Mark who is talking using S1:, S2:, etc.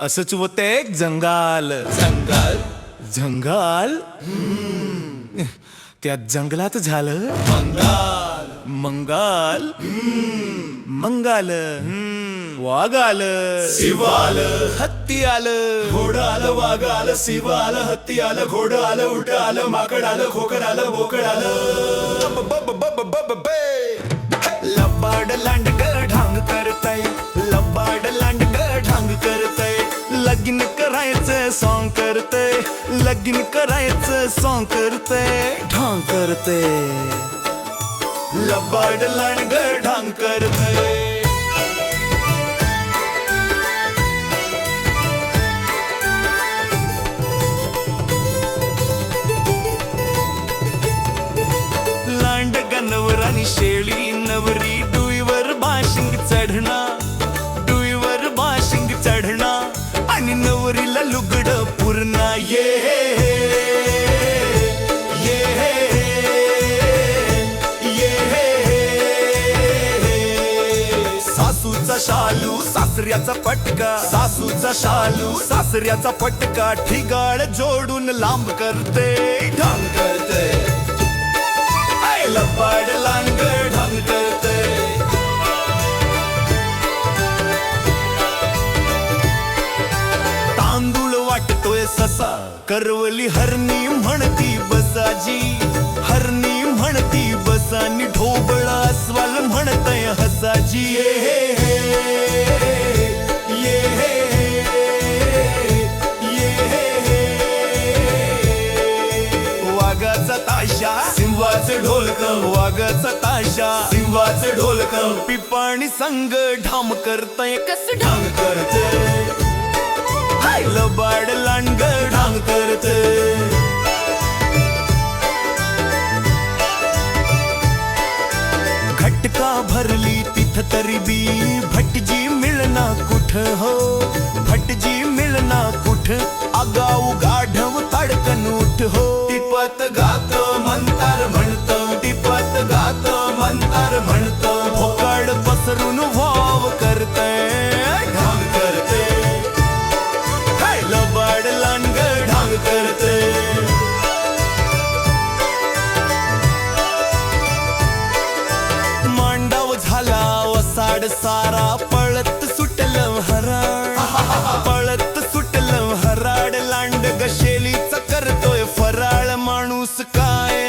S1: असंच होते एक जंगाल जंगाल जंगाल त्या जंगलात झालं मंगाल मंगाल मंगाल वाघ आलं शिवाल हत्ती आलं घोडं आलं वाघ आलं शिव आलं हत्ती आलं घोडं आलं उट आलं माकड आलं खोकड आलं बोकड आलं ब- ब- ब- ब- ब-. लबाड लांडग लगीन करायचं सॉन्ग करते लगीन करायचं सॉन्ग करते ढांग करते. लबाड लांडग ढांग करते. आणि नवरीला लुगड पूर्ण ये सासूचा शालू सासऱ्याचा पटका. सासूचा शालू सासऱ्याचा पटका. ठिगाळ जोडून लांब करते ढांग करते. आय लब्बा ससा. करवली हरणी म्हणती बसाजी. हरणी म्हणती बसानी ढोबळा अस्वाल म्हणतय हसाजी. ये हे हे, ये ये. वाघाचा ताशा. सिंहाचे ढोलक. वाघाचा ताशा. सिंहाचे ढोलक. पिपाणी संग ढाम करतय. कस ढांग करते हाय. लबाड कुठ तरी बी भटजी मिलना कुठ हो? भटजी मिलना कुठ? आगाऊ गाढव तडकन उठ हो? टिपत गात मंतर म्हणत टिपत गात मंतर म्हणत भोकड पसरून हो सारा पळत सुटलं हराड पळत सुटलं हराड लांड गशेलीच करतोय फराळ. माणूस काय